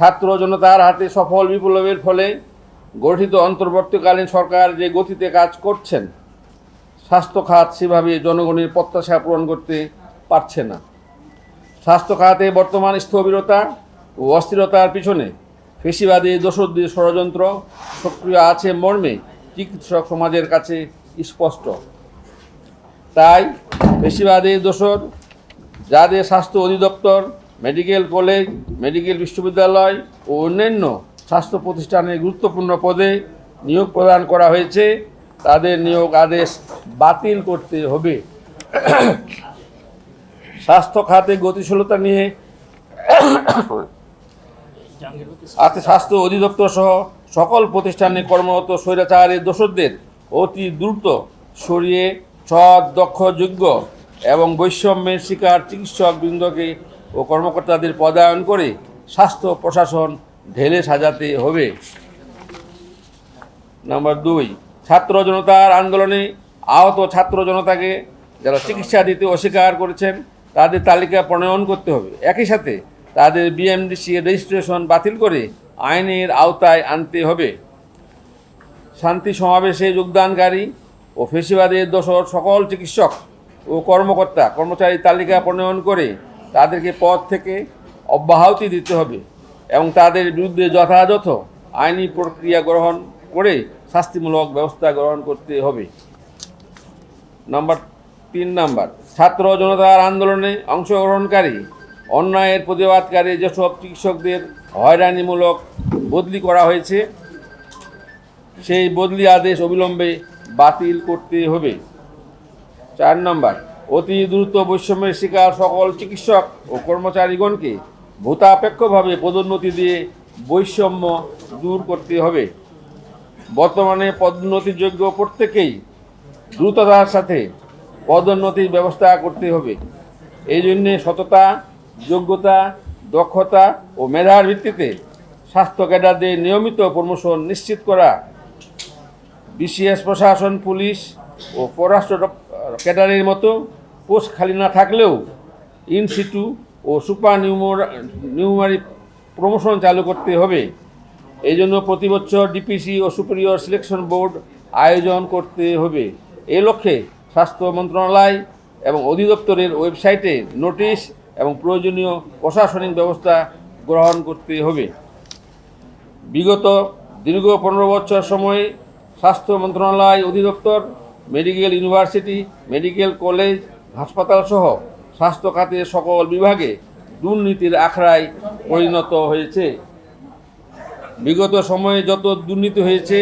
ছাত্র জনতার হাতে সফল বিপ্লবের ফলে গঠিত অন্তর্বর্তীকালীন সরকার যে গতিতে কাজ করছেন, স্বাস্থ্য খাত সেভাবে জনগণের প্রত্যাশা পূরণ করতে পারছে না। স্বাস্থ্য খাতে বর্তমান স্থবিরতা ও অস্থিরতার পিছনে ফেসিবাদী দোষদের ষড়যন্ত্র সক্রিয় আছে মর্মে চিকিৎসক সমাজের কাছে স্পষ্ট। তাই ফেসিবাদী দোষর, যাদের স্বাস্থ্য অধিদপ্তর মেডিকেল কলেজ, মেডিকেল বিশ্ববিদ্যালয় ও অন্যান্য স্বাস্থ্য প্রতিষ্ঠানে গুরুত্বপূর্ণ পদে নিয়োগ প্রদান করা হয়েছে। তাদের নিয়োগ আদেশ বাতিল করতে হবে। স্বাস্থ্য খাতে গতিশীলতা নিয়ে আছে স্বাস্থ্য অধিদপ্তর সহ সকল প্রতিষ্ঠানে কর্মরত স্বৈরাচারের দোষদের অতি দ্রুত সরিয়ে সৎ, দক্ষ, যোগ্য এবং বৈষম্যের শিকার চিকিৎসক বৃন্দকে ও কর্মকর্তাদের পদায়ন করে স্বাস্থ্য প্রশাসন ঢেলে সাজাতে হবে। নাম্বার দুই, ছাত্র জনতার আন্দোলনে আহত ছাত্র জনতাকে যারা চিকিৎসা দিতে অস্বীকার করেছেন, তাদের তালিকা প্রণয়ন করতে হবে। একই সাথে তাদের বিএমডিসি রেজিস্ট্রেশন বাতিল করে আইনের আওতায় আনতে হবে। শান্তি সমাবেশে যোগদানকারী ও ফেসিবাদের দোষর সকল চিকিৎসক ও কর্মকর্তা কর্মচারী তালিকা প্রণয়ন করে তাদেরকে পদ থেকে অব্যাহতি দিতে হবে এবং তাদের বিরুদ্ধে যথাযথ আইনি প্রক্রিয়া গ্রহণ করে শাস্তিমূলক ব্যবস্থা গ্রহণ করতে হবে। নাম্বার তিন নাম্বার, ছাত্র জনতার আন্দোলনে অংশগ্রহণকারী, অন্যায়ের প্রতিবাদকারী যেসব চিকিৎসকদের হয়রানিমূলক বদলি করা হয়েছে, সেই বদলি আদেশ অবিলম্বে বাতিল করতে হবে। চার নম্বর অতি দ্রুত বৈষম্যের শিকার সকল চিকিৎসক ও কর্মচারীগণকে ভূতাপেক্ষভাবে পদোন্নতি দিয়ে বৈষম্য দূর করতে হবে। বর্তমানে পদোন্নতিযোগ্য প্রত্যেকেই দ্রুততার সাথে পদোন্নতির ব্যবস্থা করতে হবে। এই জন্যে সততা, যোগ্যতা, দক্ষতা ও মেধার ভিত্তিতে স্বাস্থ্য ক্যাডারদের নিয়মিত প্রমোশন নিশ্চিত করা, বিসিএস প্রশাসন, পুলিশ ও পররাষ্ট্র ক্যাডারের মতো পোস্ট খালি না থাকলেও ইন সিটু ও সুপার নিউমোর, নিউমারি প্রমোশন চালু করতে হবে। এই জন্য প্রতি বছর ডিপিসি ও সুপিরিয়র সিলেকশন বোর্ড আয়োজন করতে হবে। এ লক্ষ্যে স্বাস্থ্য মন্ত্রণালয় এবং অধিদপ্তরের ওয়েবসাইটে নোটিশ এবং প্রয়োজনীয় প্রশাসনিক ব্যবস্থা গ্রহণ করতে হবে। বিগত দীর্ঘ পনেরো বছর সময়ে স্বাস্থ্য মন্ত্রণালয় অধিদপ্তর, মেডিকেল ইউনিভার্সিটি, মেডিকেল কলেজ হাসপাতাল সহ স্বাস্থ্য খাতের সকল বিভাগে দুর্নীতির আখড়ায় পরিণত হয়েছে। বিগত সময়ে যত দুর্নীতি হয়েছে,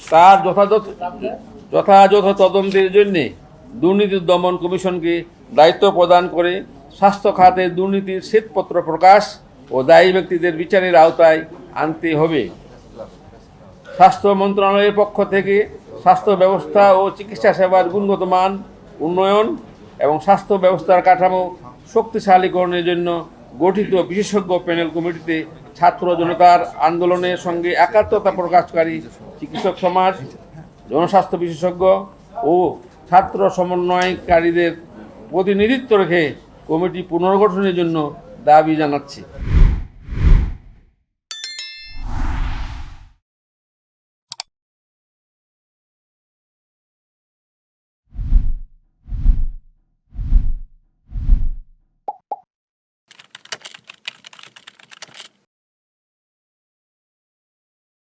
তার যথাযথ যথাযথ তদন্তের জন্যে দুর্নীতি দমন কমিশনকে দায়িত্ব প্রদান করে স্বাস্থ্য খাতে দুর্নীতির শ্বেতপত্র প্রকাশ ও দায়ী ব্যক্তিদের বিচারের আওতায় আনতে হবে। স্বাস্থ্য মন্ত্রণালয়ের পক্ষ থেকে স্বাস্থ্য ব্যবস্থা ও চিকিৎসা সেবার গুণগত মান, উন্নয়ন এবং স্বাস্থ্য ব্যবস্থার কাঠামো শক্তিশালীকরণের জন্য গঠিত বিশেষজ্ঞ প্যানেল কমিটিতে ছাত্র জনতার আন্দোলনের সঙ্গে একাত্মতা প্রকাশকারী চিকিৎসক সমাজ, জনস্বাস্থ্য বিশেষজ্ঞ ও ছাত্র সমন্বয়কারীদের প্রতিনিধিত্ব রেখে কমিটি পুনর্গঠনের জন্য দাবি জানাচ্ছি।